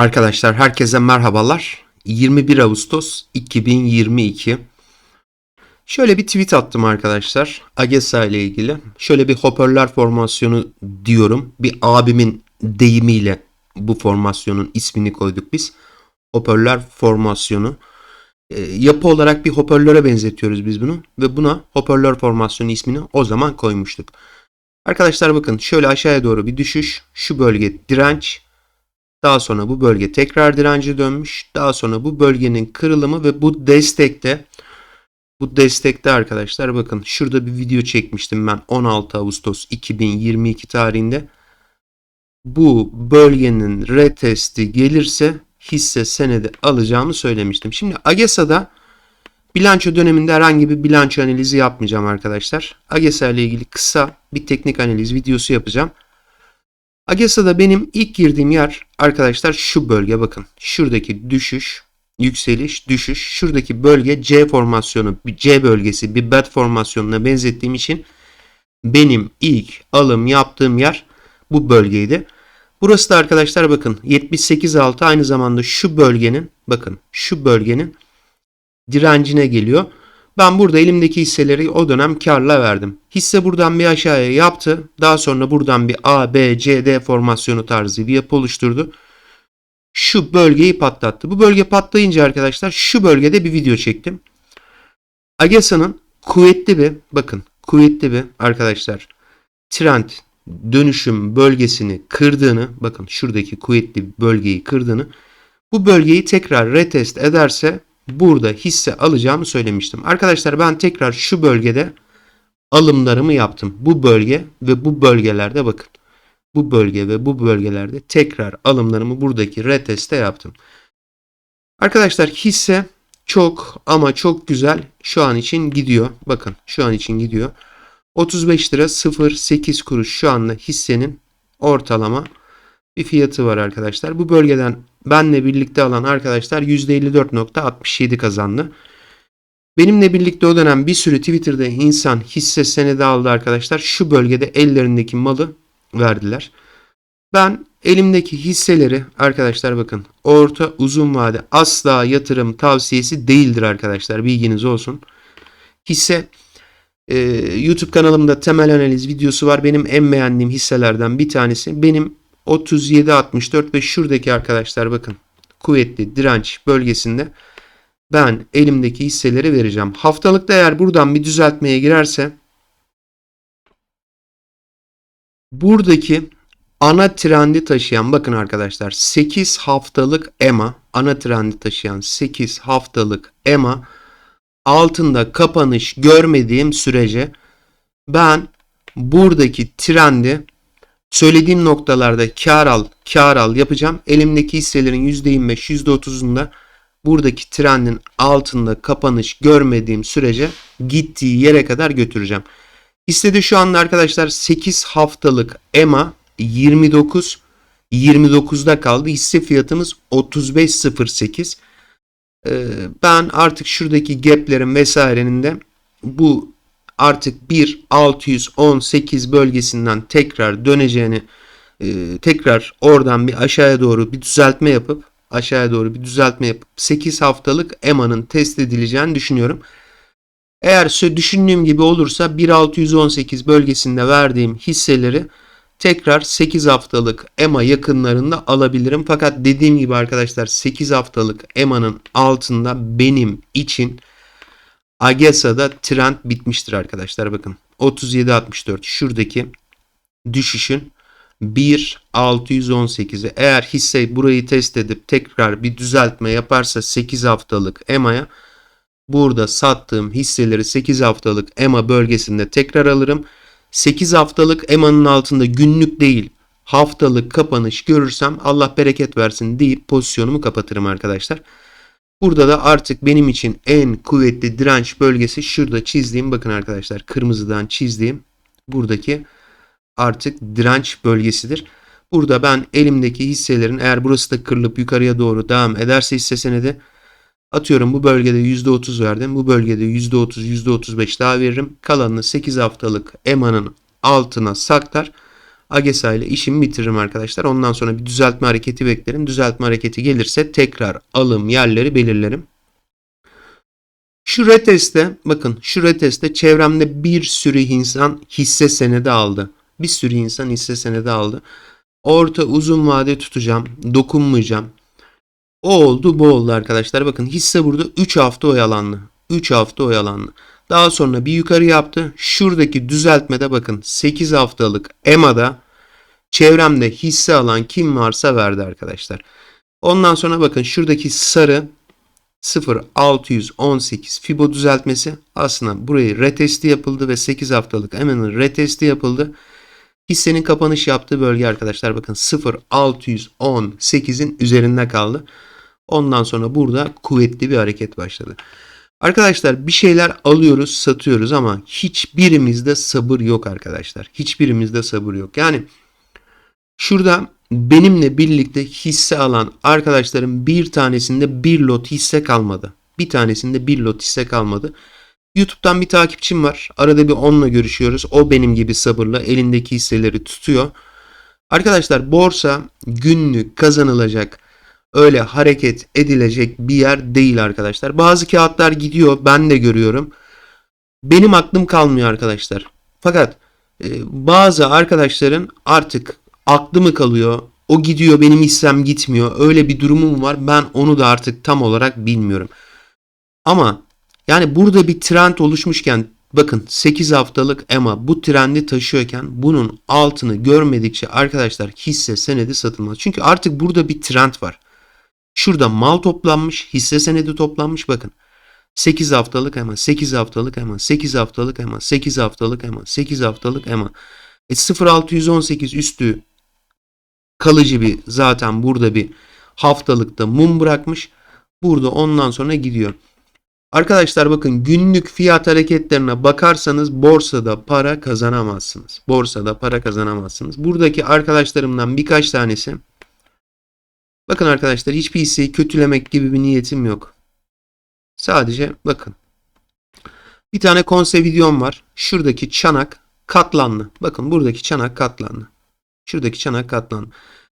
Arkadaşlar herkese merhabalar. 21 Ağustos 2022. Şöyle bir tweet attım arkadaşlar. Agesa ile ilgili. Şöyle bir hoparlör formasyonu diyorum. Bir abimin deyimiyle bu formasyonun ismini koyduk biz. Hoparlör formasyonu. E, yapı olarak bir hoparlöre benzetiyoruz biz bunu. Ve buna hoparlör formasyonu ismini o zaman koymuştuk. Arkadaşlar bakın şöyle aşağıya doğru bir düşüş. Şu bölge direnç. Daha sonra bu bölge tekrar dirence dönmüş. Daha sonra bu bölgenin kırılımı ve bu destekte bu destekte arkadaşlar bakın şurada bir video çekmiştim ben 16 Ağustos 2022 tarihinde. Bu bölgenin retesti gelirse hisse senedi alacağımı söylemiştim. Şimdi Agesa'da bilanço döneminde herhangi bir bilanço analizi yapmayacağım arkadaşlar. Agesa ile ilgili kısa bir teknik analiz videosu yapacağım. Agesa'da benim ilk girdiğim yer arkadaşlar şu bölge bakın. Şuradaki düşüş, yükseliş, düşüş. Şuradaki bölge C formasyonu, C bölgesi, bir bed formasyonuna benzettiğim için benim ilk alım yaptığım yer bu bölgeydi. Burası da arkadaşlar bakın 78.6 aynı zamanda şu bölgenin bakın şu bölgenin direncine geliyor. Ben burada elimdeki hisseleri o dönem karla verdim. Hisse buradan bir aşağıya yaptı. Daha sonra buradan bir A, B, C, D formasyonu tarzı bir yapı oluşturdu. Şu bölgeyi patlattı. Bu bölge patlayınca arkadaşlar şu bölgede bir video çektim. Agesa'nın kuvvetli bir bakın kuvvetli bir arkadaşlar trend dönüşüm bölgesini kırdığını bakın şuradaki kuvvetli bölgeyi kırdığını bu bölgeyi tekrar retest ederse burada hisse alacağımı söylemiştim. Arkadaşlar ben tekrar şu bölgede alımlarımı yaptım. Bu bölge ve bu bölgelerde bakın. Bu bölge ve bu bölgelerde tekrar alımlarımı buradaki reteste yaptım. Arkadaşlar hisse çok ama çok güzel şu an için gidiyor. Bakın şu an için gidiyor. 35 lira 08 kuruş şu anda hissenin ortalama bir fiyatı var arkadaşlar. Bu bölgeden benle birlikte alan arkadaşlar %54.67 kazandı. Benimle birlikte o dönem bir sürü Twitter'da insan hisse senedi aldı arkadaşlar. Şu bölgede ellerindeki malı verdiler. Ben elimdeki hisseleri arkadaşlar bakın orta uzun vade asla yatırım tavsiyesi değildir arkadaşlar bilginiz olsun. Hisse e, YouTube kanalımda temel analiz videosu var. Benim en beğendiğim hisselerden bir tanesi. Benim 37.64 ve şuradaki arkadaşlar bakın kuvvetli direnç bölgesinde ben elimdeki hisseleri vereceğim. Haftalıkta eğer buradan bir düzeltmeye girerse buradaki ana trendi taşıyan bakın arkadaşlar 8 haftalık EMA ana trendi taşıyan 8 haftalık EMA altında kapanış görmediğim sürece ben buradaki trendi söylediğim noktalarda kar al, kar al yapacağım. Elimdeki hisselerin %25, %30'unda buradaki trendin altında kapanış görmediğim sürece gittiği yere kadar götüreceğim. Hissede şu anda arkadaşlar 8 haftalık EMA 29 29'da kaldı. Hisse fiyatımız 35.08. Ee, ben artık şuradaki gaplerin vesairenin de bu artık 1.618 bölgesinden tekrar döneceğini e, tekrar oradan bir aşağıya doğru bir düzeltme yapıp aşağıya doğru bir düzeltme yapıp 8 haftalık EMA'nın test edileceğini düşünüyorum. Eğer düşündüğüm gibi olursa 1.618 bölgesinde verdiğim hisseleri tekrar 8 haftalık EMA yakınlarında alabilirim. Fakat dediğim gibi arkadaşlar 8 haftalık EMA'nın altında benim için Agesa'da trend bitmiştir arkadaşlar. Bakın 37.64 şuradaki düşüşün 1.618'i eğer hisse burayı test edip tekrar bir düzeltme yaparsa 8 haftalık EMA'ya burada sattığım hisseleri 8 haftalık EMA bölgesinde tekrar alırım. 8 haftalık EMA'nın altında günlük değil haftalık kapanış görürsem Allah bereket versin deyip pozisyonumu kapatırım arkadaşlar. Burada da artık benim için en kuvvetli direnç bölgesi şurada çizdiğim bakın arkadaşlar kırmızıdan çizdiğim buradaki artık direnç bölgesidir. Burada ben elimdeki hisselerin eğer burası da kırılıp yukarıya doğru devam ederse hisse senedi atıyorum bu bölgede %30 verdim. Bu bölgede %30 %35 daha veririm. Kalanını 8 haftalık EMA'nın altına saklar. Agesa ile işimi bitiririm arkadaşlar. Ondan sonra bir düzeltme hareketi beklerim. Düzeltme hareketi gelirse tekrar alım yerleri belirlerim. Şu reteste bakın şu reteste çevremde bir sürü insan hisse senedi aldı. Bir sürü insan hisse senedi aldı. Orta uzun vade tutacağım. Dokunmayacağım. O oldu bu oldu arkadaşlar. Bakın hisse burada 3 hafta oyalandı. 3 hafta oyalandı. Daha sonra bir yukarı yaptı. Şuradaki düzeltmede bakın 8 haftalık EMA'da çevremde hisse alan kim varsa verdi arkadaşlar. Ondan sonra bakın şuradaki sarı 0618 Fibo düzeltmesi aslında burayı retesti yapıldı ve 8 haftalık EMA'nın retesti yapıldı. Hissenin kapanış yaptığı bölge arkadaşlar bakın 0618'in üzerinde kaldı. Ondan sonra burada kuvvetli bir hareket başladı. Arkadaşlar bir şeyler alıyoruz, satıyoruz ama hiçbirimizde sabır yok arkadaşlar. Hiçbirimizde sabır yok. Yani şurada benimle birlikte hisse alan arkadaşlarım bir tanesinde bir lot hisse kalmadı. Bir tanesinde bir lot hisse kalmadı. YouTube'dan bir takipçim var. Arada bir onunla görüşüyoruz. O benim gibi sabırla elindeki hisseleri tutuyor. Arkadaşlar borsa günlük kazanılacak öyle hareket edilecek bir yer değil arkadaşlar. Bazı kağıtlar gidiyor ben de görüyorum. Benim aklım kalmıyor arkadaşlar. Fakat e, bazı arkadaşların artık aklı mı kalıyor? O gidiyor benim hissem gitmiyor. Öyle bir durumum var. Ben onu da artık tam olarak bilmiyorum. Ama yani burada bir trend oluşmuşken bakın 8 haftalık EMA bu trendi taşıyorken bunun altını görmedikçe arkadaşlar hisse senedi satılmaz. Çünkü artık burada bir trend var. Şurada mal toplanmış, hisse senedi toplanmış bakın. 8 haftalık EMA, 8 haftalık EMA, 8 haftalık EMA, 8 haftalık EMA, 8 haftalık EMA. E 0618 üstü kalıcı bir zaten burada bir haftalıkta mum bırakmış. Burada ondan sonra gidiyor. Arkadaşlar bakın günlük fiyat hareketlerine bakarsanız borsada para kazanamazsınız. Borsada para kazanamazsınız. Buradaki arkadaşlarımdan birkaç tanesi Bakın arkadaşlar hiçbir hisseyi kötülemek gibi bir niyetim yok. Sadece bakın. Bir tane konse videom var. Şuradaki çanak katlanlı. Bakın buradaki çanak katlanlı. Şuradaki çanak katlanlı.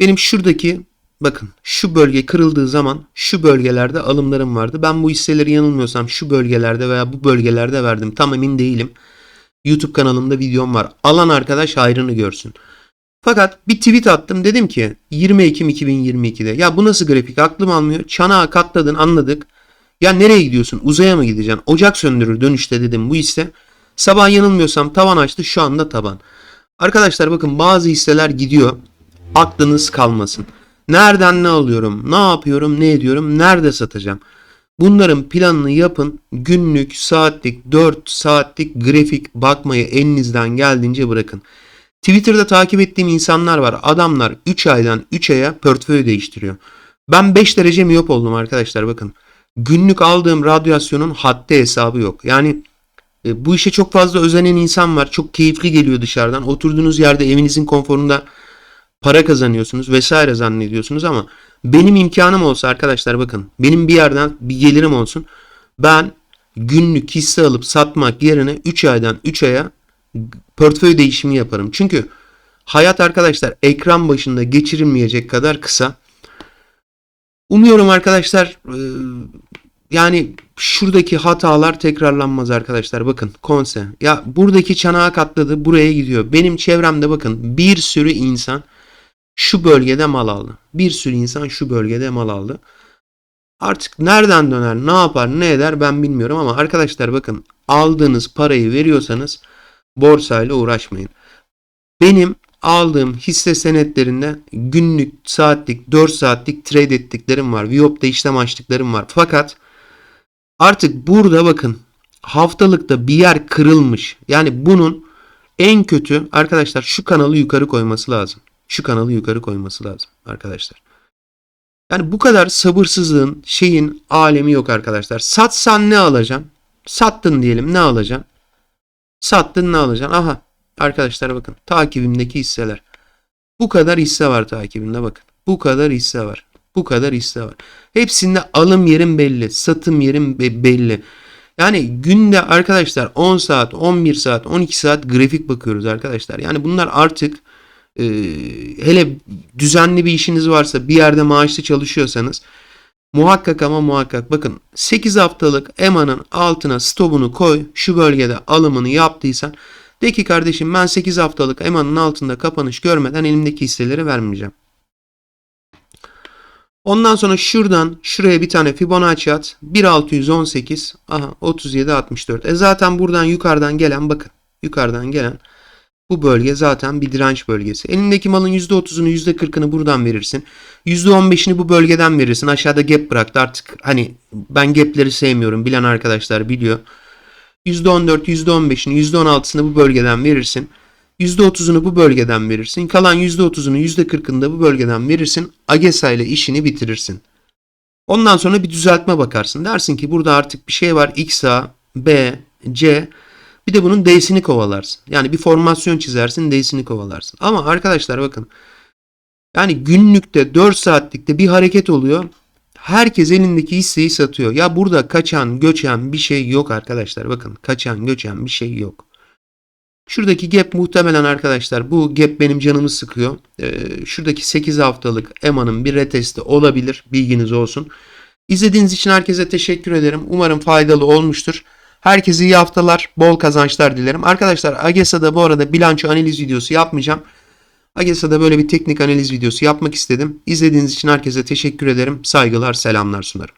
Benim şuradaki bakın şu bölge kırıldığı zaman şu bölgelerde alımlarım vardı. Ben bu hisseleri yanılmıyorsam şu bölgelerde veya bu bölgelerde verdim. Tam emin değilim. YouTube kanalımda videom var. Alan arkadaş hayrını görsün. Fakat bir tweet attım dedim ki 20 Ekim 2022'de ya bu nasıl grafik aklım almıyor. Çanağı katladın anladık. Ya nereye gidiyorsun uzaya mı gideceksin? Ocak söndürür dönüşte dedim bu hisse. Sabah yanılmıyorsam tavan açtı şu anda taban. Arkadaşlar bakın bazı hisseler gidiyor. Aklınız kalmasın. Nereden ne alıyorum? Ne yapıyorum? Ne ediyorum? Nerede satacağım? Bunların planını yapın. Günlük, saatlik, 4 saatlik grafik bakmayı elinizden geldiğince bırakın. Twitter'da takip ettiğim insanlar var. Adamlar 3 aydan 3 aya portföy değiştiriyor. Ben 5 derece miyop oldum arkadaşlar bakın. Günlük aldığım radyasyonun haddi hesabı yok. Yani e, bu işe çok fazla özenen insan var. Çok keyifli geliyor dışarıdan. Oturduğunuz yerde evinizin konforunda para kazanıyorsunuz vesaire zannediyorsunuz ama benim imkanım olsa arkadaşlar bakın benim bir yerden bir gelirim olsun. Ben günlük hisse alıp satmak yerine 3 aydan 3 aya portföy değişimi yaparım. Çünkü hayat arkadaşlar ekran başında geçirilmeyecek kadar kısa. Umuyorum arkadaşlar e, yani şuradaki hatalar tekrarlanmaz arkadaşlar. Bakın konse. Ya buradaki çanağı katladı buraya gidiyor. Benim çevremde bakın bir sürü insan şu bölgede mal aldı. Bir sürü insan şu bölgede mal aldı. Artık nereden döner, ne yapar, ne eder ben bilmiyorum ama arkadaşlar bakın aldığınız parayı veriyorsanız borsayla uğraşmayın. Benim aldığım hisse senetlerinde günlük, saatlik, 4 saatlik trade ettiklerim var. Viyop'ta işlem açtıklarım var. Fakat artık burada bakın haftalıkta bir yer kırılmış. Yani bunun en kötü arkadaşlar şu kanalı yukarı koyması lazım. Şu kanalı yukarı koyması lazım arkadaşlar. Yani bu kadar sabırsızlığın şeyin alemi yok arkadaşlar. Satsan ne alacaksın? Sattın diyelim ne alacaksın? Sattın ne alacaksın? Aha arkadaşlar bakın takibimdeki hisseler. Bu kadar hisse var takibimde bakın. Bu kadar hisse var. Bu kadar hisse var. Hepsinde alım yerim belli. Satım yerim belli. Yani günde arkadaşlar 10 saat, 11 saat, 12 saat grafik bakıyoruz arkadaşlar. Yani bunlar artık Ee, hele düzenli bir işiniz varsa bir yerde maaşlı çalışıyorsanız muhakkak ama muhakkak bakın 8 haftalık EMA'nın altına stopunu koy şu bölgede alımını yaptıysan de ki kardeşim ben 8 haftalık EMA'nın altında kapanış görmeden elimdeki hisseleri vermeyeceğim. Ondan sonra şuradan şuraya bir tane Fibonacci at. 1618 aha 37 64. E zaten buradan yukarıdan gelen bakın yukarıdan gelen bu bölge zaten bir direnç bölgesi. Elindeki malın %30'unu %40'ını buradan verirsin. %15'ini bu bölgeden verirsin. Aşağıda gap bıraktı artık hani ben gapleri sevmiyorum bilen arkadaşlar biliyor. %14, %15'ini, %16'sını bu bölgeden verirsin. %30'unu bu bölgeden verirsin. Kalan %30'unu, %40'ını da bu bölgeden verirsin. AGESA ile işini bitirirsin. Ondan sonra bir düzeltme bakarsın. Dersin ki burada artık bir şey var. XA, B, C. Bir de bunun D'sini kovalarsın. Yani bir formasyon çizersin, D'sini kovalarsın. Ama arkadaşlar bakın. Yani günlükte 4 saatlikte bir hareket oluyor. Herkes elindeki hisseyi satıyor. Ya burada kaçan, göçen bir şey yok arkadaşlar. Bakın kaçan, göçen bir şey yok. Şuradaki gap muhtemelen arkadaşlar bu gap benim canımı sıkıyor. Ee, şuradaki 8 haftalık EMA'nın bir retesti olabilir. Bilginiz olsun. İzlediğiniz için herkese teşekkür ederim. Umarım faydalı olmuştur. Herkese iyi haftalar, bol kazançlar dilerim. Arkadaşlar AGESA'da bu arada bilanço analiz videosu yapmayacağım. AGESA'da böyle bir teknik analiz videosu yapmak istedim. İzlediğiniz için herkese teşekkür ederim. Saygılar, selamlar sunarım.